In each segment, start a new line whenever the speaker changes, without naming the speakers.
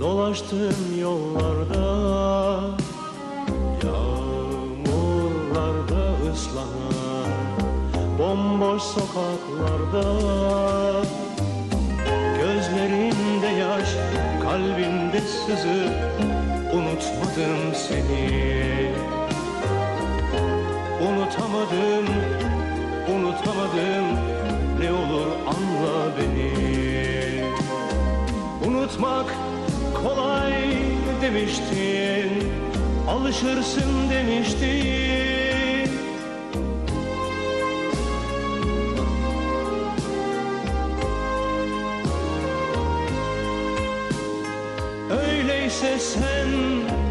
Dolaştım yollarda. Yağmurlarda ıslanan Bomboş sokaklarda. Gözlerinde yaş Kalbimde sızı Unutmadım seni. Unutamadım Unutamadım Ne olur anla beni Unutmak kolay demiştin Alışırsın demiştin. Öyleyse sen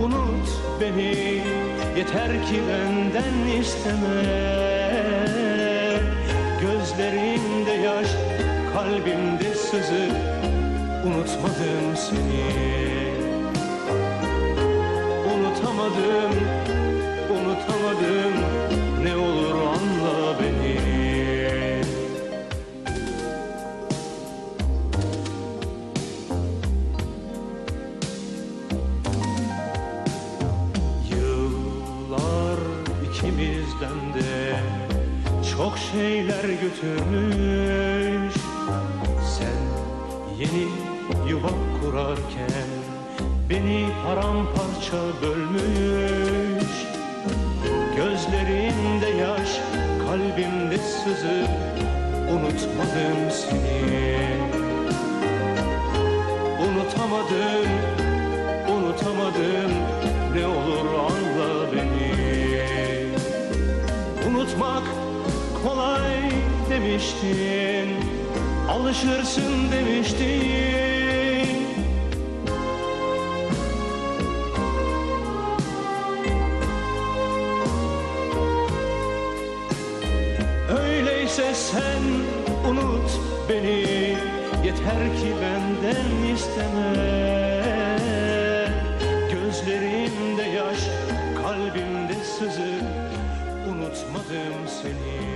unut beni Yeter ki benden isteme. Gözlerinde yaş, kalbimde sızı Unutmadım seni. Unutamadım, unutamadım. Ne olur anla beni. Yıllar ikimizden de çok şeyler götürmüş. Sen yeni yuva kurarken beni paramparça bölmüş. Gözlerinde yaş, kalbimde sızı Unutmadım seni demiştin Alışırsın demiştin. Öyleyse sen unut beni Yeter ki benden isteme. Gözlerimde yaş, kalbimde sızı Unutmadım seni.